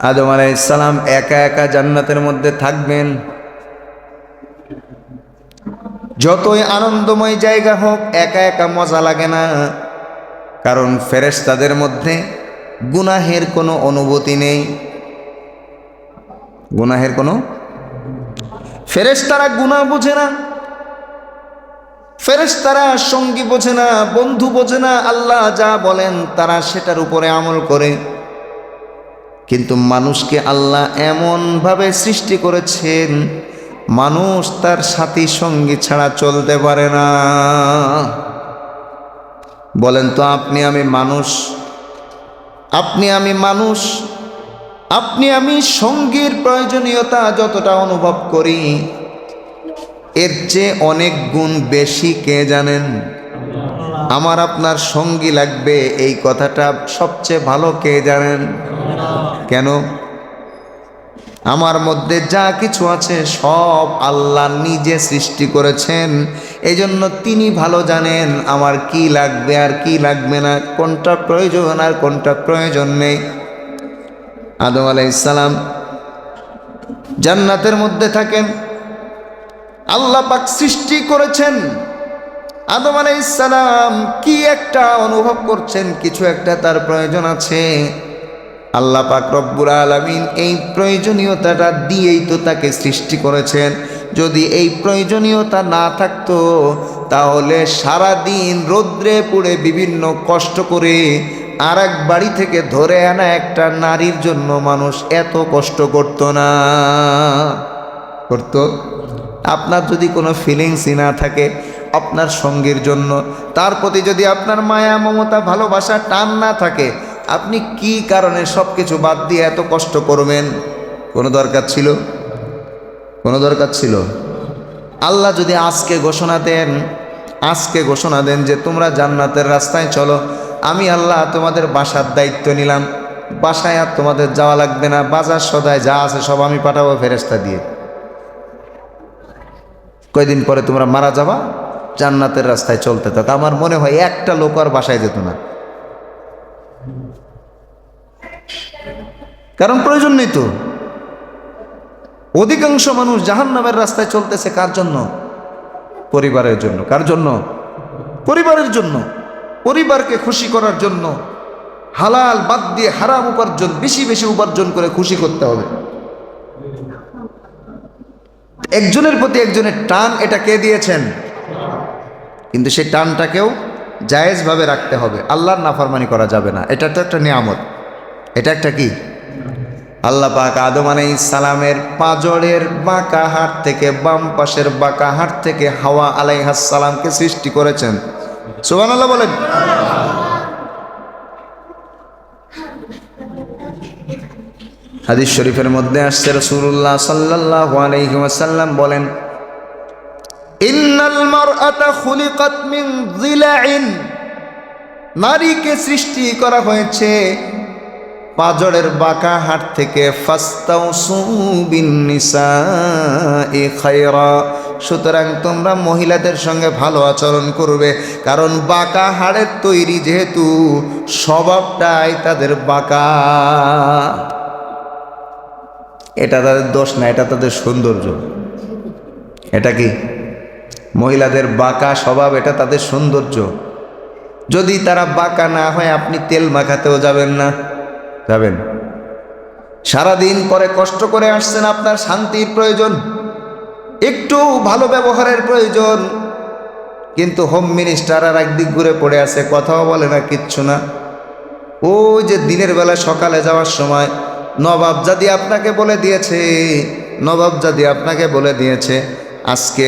আদম আলাইসালাম একা একা জান্নাতের মধ্যে থাকবেন। যতই আনন্দময় জায়গা হোক, একা একা মজা লাগে না। কারণ ফেরেশতাদের মধ্যে গুনাহের কোনো অনুভূতি নেই। গুনাহের কোনো ফেরেশতারা গুনাহ বোঝে না। ফেরেশতারা সঙ্গী বোঝে না, বন্ধু বোঝে না, আল্লাহ যা বলেন তারা সেটার উপরে আমল করে। কিন্তু মানুষকে আল্লাহ এমনভাবে সৃষ্টি করেছেন, মানুষ তার সাথী সঙ্গী ছাড়া চলতে পারে না। বলেন তো, আপনি আমি মানুষ? আপনি আমি মানুষ? আপনি আমি সঙ্গীর প্রয়োজনীয়তা যতটা অনুভব করি, এর চেয়ে অনেক গুণ বেশি কে জানেন? আমার আপনার সঙ্গী লাগবে, এই কথাটা সবচেয়ে ভালো কে জানেন? কেন? আমার মধ্যে যা কিছু আছে সব আল্লাহ নিজে সৃষ্টি করেছেন। এই জন্য তিনি ভালো জানেন আমার কি লাগবে আর কি লাগবে না, কোনটা প্রয়োজন আর কোনটা প্রয়োজন নেই। আদম আলাইসালাম জান্নাতের মধ্যে থাকেন। আল্লাহ পাক সৃষ্টি করেছেন। আদম আলাইসালাম কি একটা অনুভব করছেন, কিছু একটা তার প্রয়োজন আছে। আল্লাহ পাক রব্বুর আলমিন এই প্রয়োজনীয়তাটা দিয়েই তো তাকে সৃষ্টি করেছেন। যদি এই প্রয়োজনীয়তা না থাকতো, তাহলে সারা দিন রৌদ্রে পুড়ে বিভিন্ন কষ্ট করে আর এক বাড়ি থেকে ধরে আনা একটা নারীর জন্য মানুষ এত কষ্ট করতো না। করতো? আপনার যদি কোনো ফিলিংসই না থাকে আপনার সঙ্গীর জন্য, তার প্রতি যদি আপনার মায়া মমতা ভালোবাসা টান না থাকে আপনি কি কারণে সব কিছু বাদ দিয়ে এত কষ্ট করবেন? কোনো দরকার ছিল? কোনো দরকার ছিল? আল্লাহ যদি আজকে ঘোষণা দেন, আজকে ঘোষণা দেন যে তোমরা জান্নাতের রাস্তায় চলো, আমি আল্লাহ তোমাদের বাসার দায়িত্ব নিলাম। বাসায় আর তোমাদের যাওয়া লাগবে না, বাজার সদায় যা আছে সব আমি পাঠাবো ফেরেস্তা দিয়ে। কয়দিন পরে তোমরা মারা যাবা? জান্নাতের রাস্তায় চলতে থাকো। আমার মনে হয় একটা লোক আর বাসায় যেত না। কারণ প্রয়োজন নেই তো। অধিকাংশ মানুষ জাহান্নামের রাস্তায় চলতেছে কার জন্য? পরিবারের জন্য। কার জন্য? পরিবারের জন্য। পরিবারকে খুশি করার জন্য। হালাল বাদ দিয়ে হারাম উপার্জন, বেশি বেশি উপার্জন করে খুশি করতে হবে। একজনের প্রতি একজনের টান, এটা কে দিয়েছেন? কিন্তু সেই টানটাকেও জায়েজভাবে রাখতে হবে। আল্লাহর নাফরমানি করা যাবে না। এটা তো একটা নিয়ামত। এটা একটা কি? আল্লাহ পাক আদম আলাই সালামের পাজরের বাঁকা হাট থেকে বাম পাশের বাঁকা হাট থেকে হাওয়া আলাইহাসালামকে সৃষ্টি করেছেন। সুবান আল্লাহ বলেন। হাদিস শরীফের মধ্যে আসছে রসুল্লাহ সাল্লাহ আলাইসাল্লাম বলেন, ইন্নাল মারআতা খুলিকাত মিন যিলাইন। নারীকে সৃষ্টি করা হয়েছে পাজরের বাঁকা হাট থেকে ফাস্তাও সুতরাং তোমরা মহিলাদের সঙ্গে ভালো আচরণ করবে, কারণ বাঁকা হাড়ের তৈরি যেহেতু, স্বভাবটাই তাদের বাঁকা। এটা তাদের দোষ না, এটা তাদের সৌন্দর্য। এটা কি? মহিলাদের বাঁকা স্বভাব, এটা তাদের সৌন্দর্য। যদি তারা বাঁকা না হয়, আপনি তেল মাখাতেও যাবেন না। যাবেন। সারাদিন পরে কষ্ট করে আসছেন আপনার শান্তির প্রয়োজন, একটু ভালো ব্যবহারের প্রয়োজন, কিন্তু হোম মিনিস্টার আর একদিক ঘুরে পড়ে আছে, কথাও বলে না, কিচ্ছু না। ওই যে দিনের বেলা সকালে যাওয়ার সময় নবাব জাদি আপনাকে বলে দিয়েছে, নবাব জাদি আপনাকে বলে দিয়েছে, আজকে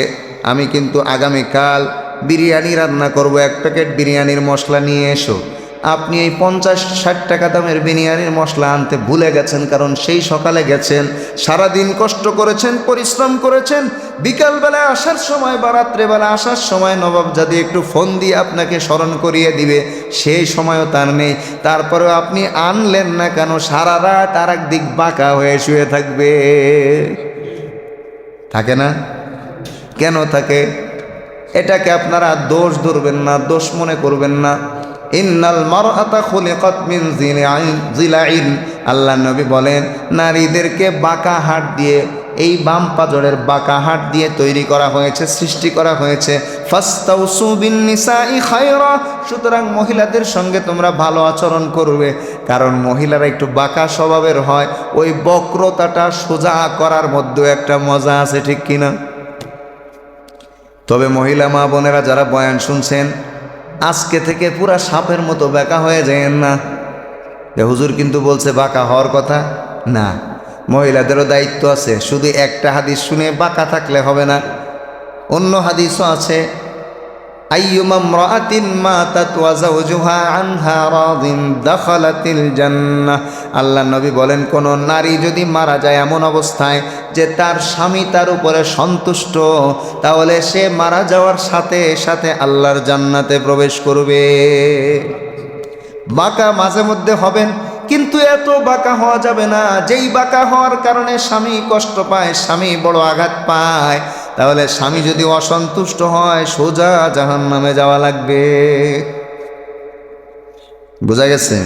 আমি কিন্তু আগামীকাল বিরিয়ানি রান্না করব, এক প্যাকেট বিরিয়ানির মশলা নিয়ে এসো। আপনি এই পঞ্চাশ, ষাট টাকা দামের বিরিয়ানির মশলা আনতে ভুলে গেছেন, কারণ সেই সকালে গেছেন, সারাদিন কষ্ট করেছেন, পরিশ্রম করেছেন বিকালবেলায় আসার সময় বা রাত্রেবেলা আসার সময় নবাব যদি একটু ফোন দিয়ে আপনাকে স্মরণ করিয়ে দিবে, সেই সময়ও তার নেই। তারপরেও আপনি আনলেন না কেন, সারা রাত আর দিক বাঁকা হয়ে শুয়ে থাকবে। থাকে না? কেন থাকে? এটাকে আপনারা দোষ ধরবেন না, দোষ মনে করবেন না। ইন্নাল জিলাইন আল্লাহ নবী বলেন, নারীদেরকে বাঁকা হাট দিয়ে, এই বাম পাজরের বাঁকা হাট দিয়ে তৈরি করা হয়েছে, সৃষ্টি করা হয়েছে। সুতরাং মহিলাদের সঙ্গে তোমরা ভালো আচরণ করবে। কারণ মহিলারা একটু বাঁকা স্বভাবের হয়, ওই বক্রতাটা সোজা করার মধ্যেও একটা মজা আছে, ঠিক কিনা? তবে মহিলা মা বোনেরা যারা বয়ান শুনছেন আজকে থেকে পুরা সাপের মতো বেঁকা হয়ে যায়েন না। যে হুজুর কিন্তু বলছে, বাঁকা হওয়ার কথা? না, মহিলাদেরও দায়িত্ব আছে। শুধু একটা হাদিস শুনে বাঁকা থাকলে হবে না। অন্য হাদিসও আছে আল্লাহ নবী বলেন, কোন নারী যদি মারা যায় এমন অবস্থায় যে তার স্বামী তার উপরে সন্তুষ্ট, তাহলে সে মারা যাওয়ার সাথে সাথে আল্লাহর জান্নাতে প্রবেশ করবে। বাঁকা মাঝে মধ্যে হবেন, কিন্তু এত বাঁকা হওয়া যাবে না। যেই বাঁকা হওয়ার কারণে স্বামী কষ্ট পায়, স্বামী বড় আঘাত পায়। তাহলে স্বামী যদি অসন্তুষ্ট হয়, সোজা জাহান নামে যাওয়া লাগবে। বোঝা গেছে?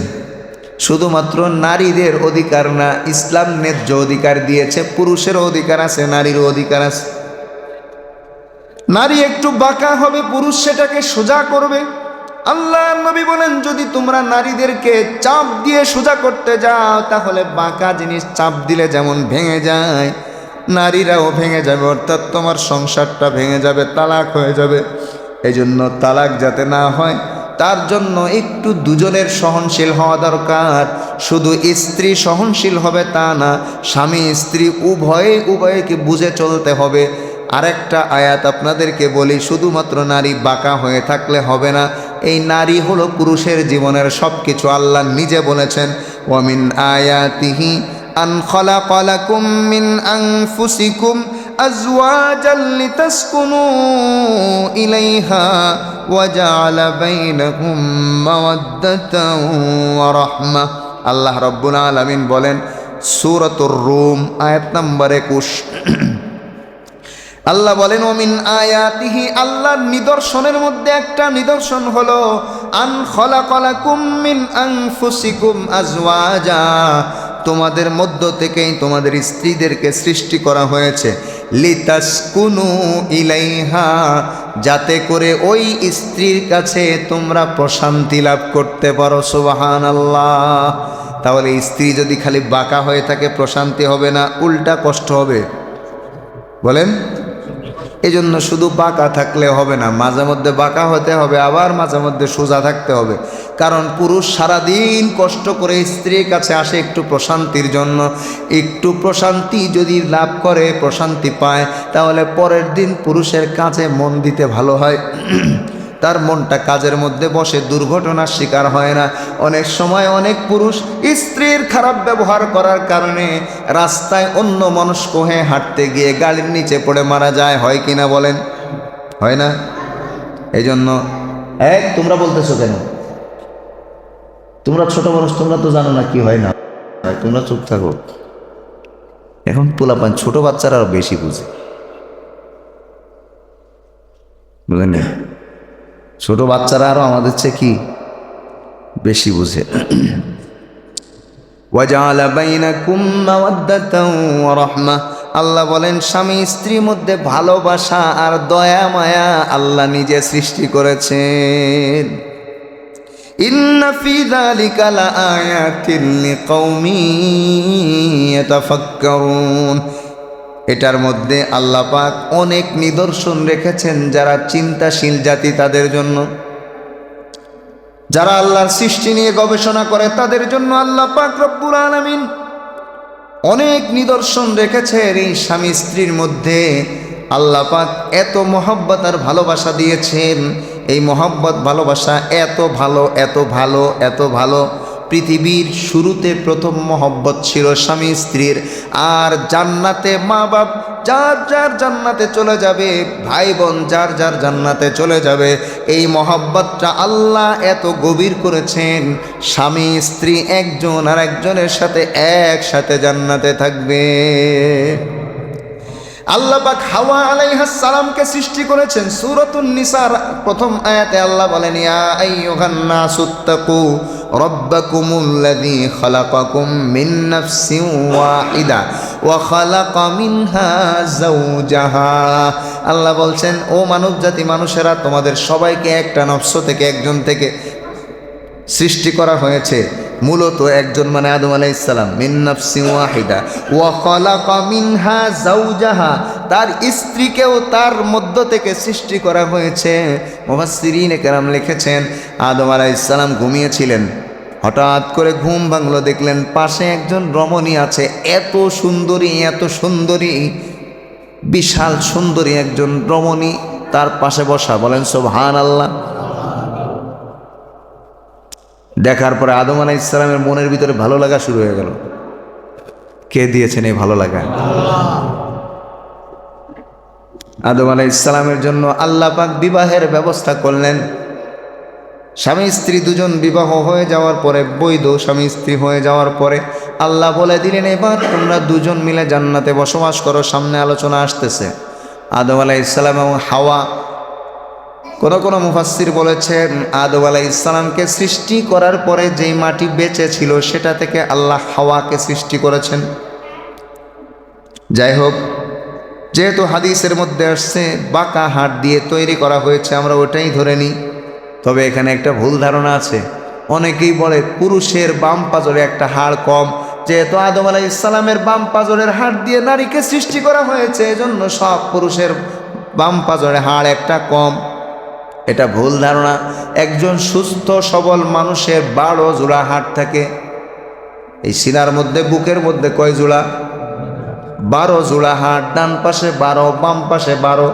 শুধুমাত্র নারীদের অধিকার না, ইসলাম ন্যায্য অধিকার দিয়েছে, পুরুষেরও অধিকার আছে, নারীরও অধিকার আছে। নারী একটু বাঁকা হবে, পুরুষ সেটাকে সোজা করবে। আল্লাহ নবী বলেন, যদি তোমরা নারীদেরকে চাপ দিয়ে সোজা করতে যাও, তাহলে বাঁকা জিনিস চাপ দিলে যেমন ভেঙে যায় নারীরাও ভেঙে যাবে, অর্থাৎ তোমার সংসারটা ভেঙে যাবে, তালাক হয়ে যাবে। এই জন্য তালাক যাতে না হয়, তার জন্য একটু দুজনের সহনশীল হওয়া দরকার। শুধু স্ত্রী সহনশীল হবে তা না, স্বামী স্ত্রী উভয়ে উভয়কে বুঝে চলতে হবে। আরেকটা আয়াত আপনাদেরকে বলি, শুধুমাত্র নারী বাঁকা হয়ে থাকলে হবে না, এই নারী হলো পুরুষের জীবনের সব কিছু আল্লাহ নিজে বলেছেন ওমিন আয়াতিহি খলাকালাকুম মিন আনফুসিকুম আজওয়াজাল লিতাসকুনু ইলাইহা ওয়া জাআলা বাইনাকুম মাওয়াদ্দাতাও ওয়া রাহমাহ। আল্লাহ রাব্বুল আলামিন বলেন, সূরাতুর রুম, আয়াত নাম্বার 21 আল্লাহ বলেন ওমিন আয়াতিহি, আল্লাহর নিদর্শনের মধ্যে একটা নিদর্শন হলো, আন খলা কলা খলাকালাকুম মিন আনফুসিকুম আজওয়াজা। তোমাদের মধ্য থেকেই তোমাদের স্ত্রীদেরকে সৃষ্টি করা হয়েছে। লিতাসকুনু ইলাইহা, যাতে করে ওই স্ত্রীর কাছে তোমরা প্রশান্তি লাভ করতে পারো সুবাহান আল্লাহ তাহলে স্ত্রী যদি খালি বাঁকা হয়ে থাকে, প্রশান্তি হবে না, উল্টা কষ্ট হবে। বলেন? এই জন্য শুধু বাঁকা থাকলে হবে না, মাঝে মধ্যে বাঁকা হতে হবে, আবার মাঝে মধ্যে সোজা থাকতে হবে। কারণ পুরুষ সারাদিন কষ্ট করে স্ত্রীর কাছে আসে একটু প্রশান্তির জন্য। একটু প্রশান্তি যদি লাভ করে, প্রশান্তি পায়, তাহলে পরের দিন পুরুষের কাছে মন দিতে ভালো হয়। তার মনটা কাজের মধ্যে বসে, দুর্ঘটনার শিকার হয় না। অনেক সময় অনেক পুরুষ স্ত্রীর খারাপ ব্যবহার করার কারণে রাস্তায় অন্য মনস্ক হয়ে হাঁটতে গিয়ে গাড়ির নিচে পড়ে মারা যায়। হয় কি না বলেন? হয় না? এই জন্য এক তোমরা বলতেছো কেন? তোমরা ছোট মানুষ, তোমরা তো জানো না কি হয় না তোমরা চুপ থাকো। এখন পোলাপান ছোট বাচ্চারা আরও বেশি বুঝে। বুঝলেন ছোট বাচ্চারা আরও আমাদের চেয়ে কি বেশি বুঝে। আল্লাহ বলেন, স্বামী স্ত্রীর মধ্যে ভালোবাসা আর দয়া, মায়া আল্লাহ নিজে সৃষ্টি করেছেন। ইন্না এটার মধ্যে আল্লাহ পাক অনেক নিদর্শন রেখেছেন যারা চিন্তাশীল জাতি তাদের জন্য। যারা আল্লাহর সৃষ্টি নিয়ে গবেষণা করে তাদের জন্য আল্লাহ পাক রব্বুল আলামিন অনেক নিদর্শন রেখেছেন এই স্বামী স্ত্রীর মধ্যে। আল্লাহ পাক এত মহব্বত আর ভালোবাসা দিয়েছেন। এই মহব্বত, ভালোবাসা এত ভালো এত ভালো এত ভালো। পৃথিবীর শুরুতে প্রথম মহব্বত ছিল স্বামী স্ত্রীর। আর জান্নাতে মা বাপ যার যার জান্নাতে চলে যাবে ভাই বোন যার যার জান্নাতে চলে যাবে, এই মহব্বতটা আল্লাহ এত গভীর করেছেন, স্বামী স্ত্রী একজন আর একজনের সাথে একসাথে জান্নাতে থাকবে। আল্লাহ পাক হাওয়া আলাইহাস সালামকে সৃষ্টি করেছেন সূরাতুন নিসার প্রথম আয়াতে আল্লাহ বলেন, ইয়া নাসুত্তাকু রাব্বাকুমুল্লাযী খালাকাকুম মিন নাফসিন ওয়াহিদা ওয়া খালাকা মিনহা যাওজাহা। আল্লাহ বলছেন, ও মানব জাতি মানুষেরা, তোমাদের সবাইকে একটা নফস থেকে একজন থেকে সৃষ্টি করা হয়েছে। মূলত একজন মানে আদম আলাইসালাম মিন্নাফসি ওয়াহিদা। ওয়া মিনহা জাওজাহা তার স্ত্রীকেও তার মধ্য থেকে সৃষ্টি করা হয়েছে। মুফাসসিরিন কেরাম লিখেছেন, আদম আলাইসালাম ঘুমিয়েছিলেন। হঠাৎ করে ঘুম ভাঙলো, দেখলেন পাশে একজন রমণী আছে, এত সুন্দরী এত সুন্দরী, বিশাল সুন্দরী একজন রমণী তার পাশে বসা। বলেন সোবহান আল্লাহ দেখার পরে আদম আলাহ ইসলামের মনের ভিতরে ভালো লাগা শুরু হয়ে গেল। কে দিয়েছেন এই ভালো লাগা? আদম আলাহ ইসলামের জন্য আল্লাহ পাক বিবাহের ব্যবস্থা করলেন। স্বামী স্ত্রী দুজন বিবাহ হয়ে যাওয়ার পরে, বৈধ স্বামী স্ত্রী হয়ে যাওয়ার পরে আল্লাহ বলে দিলেন, এবার তোমরা দুজন মিলে জান্নাতে বসবাস করো। সামনে আলোচনা আসতেছে। আদম আলাহ ইসলাম এবং হাওয়া কোন কোন মুফাসির বলেছেন, আদম আলাহ ইসলামকে সৃষ্টি করার পরে যেই মাটি বেঁচে ছিল সেটা থেকে আল্লাহ হাওয়াকে সৃষ্টি করেছেন। যাই হোক, যেহেতু হাদিসের মধ্যে আসছে, বাঁকা হাট দিয়ে তৈরি করা হয়েছে, আমরা ওটাই ধরে নিই। তবে এখানে একটা ভুল ধারণা আছে। অনেকেই বলে পুরুষের বাম পাজরে একটা হাড় কম। যেহেতু আদম আলাহ ইসলামের বাম পাজরের হাড় দিয়ে নারীকে সৃষ্টি করা হয়েছে, এজন্য সব পুরুষের বাম পাজরে হাড় একটা কম। এটা ভুল ধারণা। একজন সুস্থ, সবল মানুষের বারো জোড়া হাট থাকে। এই সিনার মধ্যে, বুকের মধ্যে কয় জোড়া? বারো জোড়া হাট, ডান পাশে বারো, বাম পাশে বারো।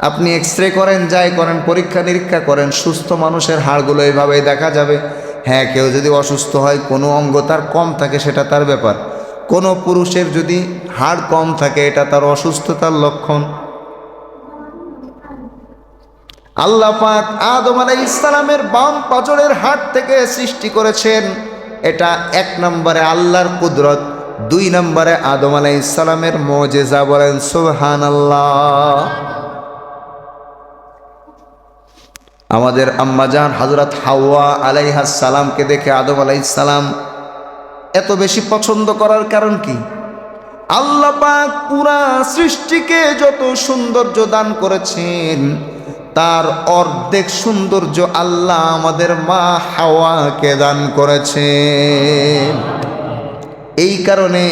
আপনি এক্স রে করেন, যাই করেন, পরীক্ষা নিরীক্ষা করেন, সুস্থ মানুষের হাড়গুলো এইভাবেই দেখা যাবে। হ্যাঁ কেউ যদি অসুস্থ হয়, কোনো অঙ্গ তার কম থাকে, সেটা তার ব্যাপার। কোনো পুরুষের যদি হাড় কম থাকে, এটা তার অসুস্থতার লক্ষণ। আল্লাহ পাক আদম আলাই ইসলামের বাম পাজরের হাট থেকে সৃষ্টি করেছেন। এটা এক নম্বরে আল্লাহর কুদরত, দুই নম্বরে আদম আলাই ইসলামের মজেজা বলেন সুবহান আল্লাহ আমাদের আম্মাজান হজরত হাওয়া আলাইহাস সালামকে দেখে আদম আলাইহিস সালাম, এত বেশি পছন্দ করার কারণ কি? আল্লাহ পাক পুরা সৃষ্টিকে যত সৌন্দর্য দান করেছেন তার অর্ধেক সৌন্দর্য আল্লাহ আমাদের মা হাওয়াকে দান করেছে এই কারণে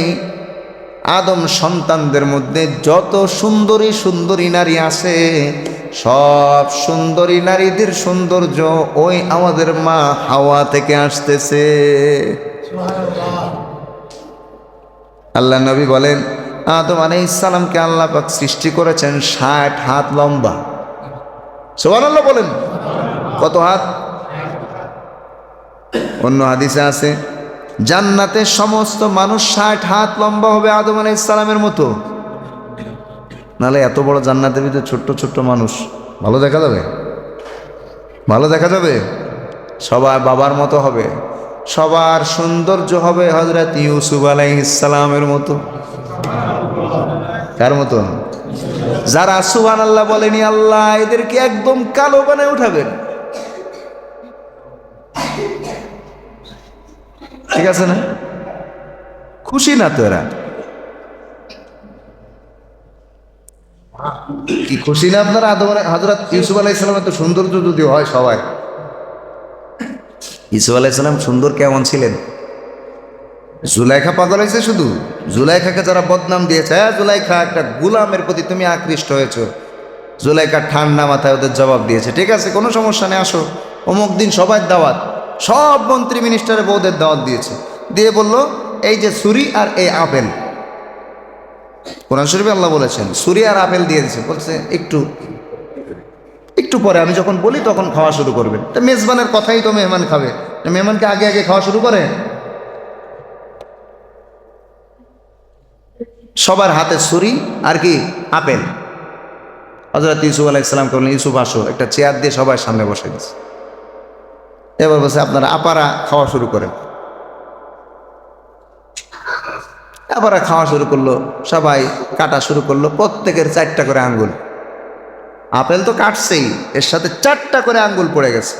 আদম সন্তানদের মধ্যে যত সুন্দরী সুন্দরী নারী আছে, সব সুন্দরী নারীদের সৌন্দর্য ওই আমাদের মা হাওয়া থেকে আসতেছে। আল্লাহ নবী বলেন, আদম আলাইহিস সালামকে আল্লাহ পাক সৃষ্টি করেছেন ষাট হাত লম্বা। সোহানাল্লাহ বলেন। কত হাত? অন্য হাদিসে আছে জান্নাতের সমস্ত মানুষ ষাট হাত লম্বা হবে আদম আলাই ইসলামের মতো। নাহলে এত বড় জান্নাতের ভিতরে ছোট্ট ছোট্ট মানুষ, ভালো দেখা যাবে? ভালো দেখা যাবে? সবার বাবার মতো হবে, সবার সৌন্দর্য হবে হজরত ইউসুফ আলাই ইসলামের মতো। কার মতো? যারা সুহান আল্লাহ বলেনি, আল্লাহ এদেরকে একদম কালো বানায় উঠাবেন। ঠিক আছে না? খুশি না তো এরা? কি খুশি না আপনারা? আদম হাজরত ইউসুফ আলাহ ইসলামের তো সৌন্দর্য যদি হয় সবাই। ইউসুফ আলাহ ইসলাম সুন্দর কেমন ছিলেন? জুলাইখা পাগল হয়েছে শুধু? জুলাইখাকে যারা বদনাম দিয়েছে হ্যাঁ জুলাইখা, একটা গুলামের প্রতি তুমি আকৃষ্ট হয়েছ। জুলাইখা ঠান্ডা মাথায় ওদের জবাব দিয়েছে, ঠিক আছে, কোনো সমস্যা নেই, আসো। অমুক দিন সবাই দাওয়াত, সব মন্ত্রী মিনিস্টারের বউদের দাওয়াত দিয়েছে। দিয়ে বলল, এই যে সুরি আর এই আপেল। কোরআন শরীফে আল্লাহ বলেছেন সুরি আর আপেল দিয়ে দিয়েছে বলছে, একটু একটু পরে, আমি যখন বলি তখন খাওয়া শুরু করবেন তা মেজবানের কথাই তো মেহমান খাবে। মেহমানকে আগে আগে খাওয়া শুরু করে? সবার হাতে ছুরি আর কি আপেল। হজরত ইউসুফ আলাহ ইসলাম করলেন, ইউসুফ, আসো। একটা চেয়ার দিয়ে সবার সামনে বসে গেছে। এবার বসে আপনারা আপারা খাওয়া শুরু করেন। আপারা খাওয়া শুরু করল, সবাই কাটা শুরু করল, প্রত্যেকের চারটা করে আঙ্গুল। আপেল তো কাটছেই, এর সাথে চারটা করে আঙ্গুল পড়ে গেছে।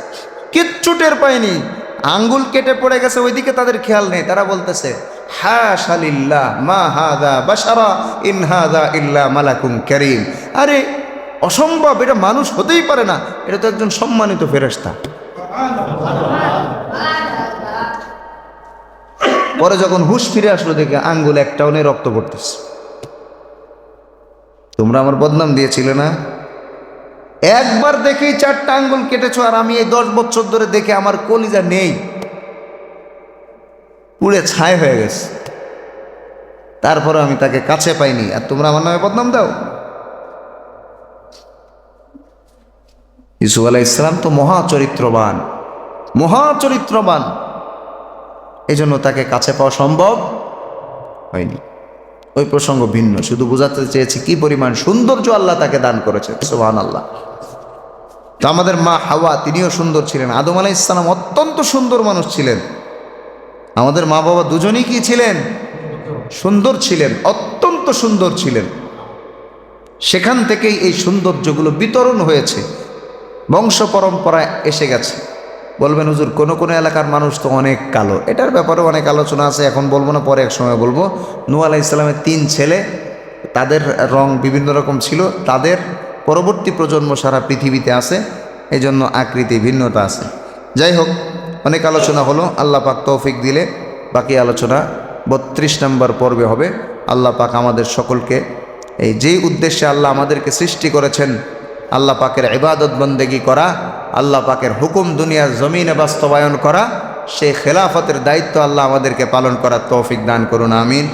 কিচ্ছু টের পায়নি। আঙ্গুল কেটে পড়ে গেছে, ওইদিকে তাদের খেয়াল নেই। তারা বলতেছে হ্যাঁ শালিল্লাহ মা হাদা বাসারা ইন হাদা ইল্লা মালাকুম করিম। আরে, অসম্ভব, এটা মানুষ হতেই পারে না। এটা তো একজন সম্মানিত ফেরেস্তা পরে যখন হুশ ফিরে আসলো, দেখে আঙ্গুল একটাও নেই রক্ত পড়তেছে। তোমরা আমার বদনাম দিয়েছিলে না? একবার দেখেই চারটা আঙ্গুল কেটেছো, আর আমি এই দশ বছর ধরে দেখে আমার কলিজা নেই। পুড়ে ছাই হয়ে গেছে। তারপরে আমি তাকে কাছে পাইনি। আর তোমরা আমার নামে বদনাম দাও। ইসু আলাহ ইসলাম তো মহাচরিত্রবান মহাচরিত্রবান এই জন্য তাকে কাছে পাওয়া সম্ভব হয়নি। ওই প্রসঙ্গ ভিন্ন। শুধু বোঝাতে চেয়েছি কি পরিমাণ সৌন্দর্য আল্লাহ তাকে দান করেছে। সোহান আল্লাহ তো আমাদের মা হাওয়া তিনিও সুন্দর ছিলেন। আদম আলাহ ইসলাম অত্যন্ত সুন্দর মানুষ ছিলেন। আমাদের মা বাবা দুজনেই কি ছিলেন? সুন্দর ছিলেন, অত্যন্ত সুন্দর ছিলেন। সেখান থেকেই এই সৌন্দর্যগুলো বিতরণ হয়েছে। বংশ পরম্পরায় এসে গেছে। বলবেন, হুজুর, কোন কোন এলাকার মানুষ তো অনেক কালো। এটার ব্যাপারে অনেক আলোচনা আছে, এখন বলব না, পরে এক সময় বলব। নু আলাহ ইসলামের তিন ছেলে, তাদের রং বিভিন্ন রকম ছিল, তাদের পরবর্তী প্রজন্ম সারা পৃথিবীতে আছে এই জন্য আকৃতি ভিন্নতা আছে। যাই হোক অনেক আলোচনা হলো, আল্লাহ পাক তৌফিক দিলে, বাকি আলোচনা বত্রিশ নম্বর পর্বে হবে। আল্লাহ পাক আমাদের সকলকে এই যেই উদ্দেশ্যে আল্লাহ আমাদেরকে সৃষ্টি করেছেন, আল্লাহ পাকের ইবাদত বন্দেগী করা, আল্লাহ পাকের হুকুম দুনিয়ার জমিনে বাস্তবায়ন করা, সেই খেলাফতের দায়িত্ব আল্লাহ আমাদেরকে পালন করার তৌফিক দান করুন, আমিন।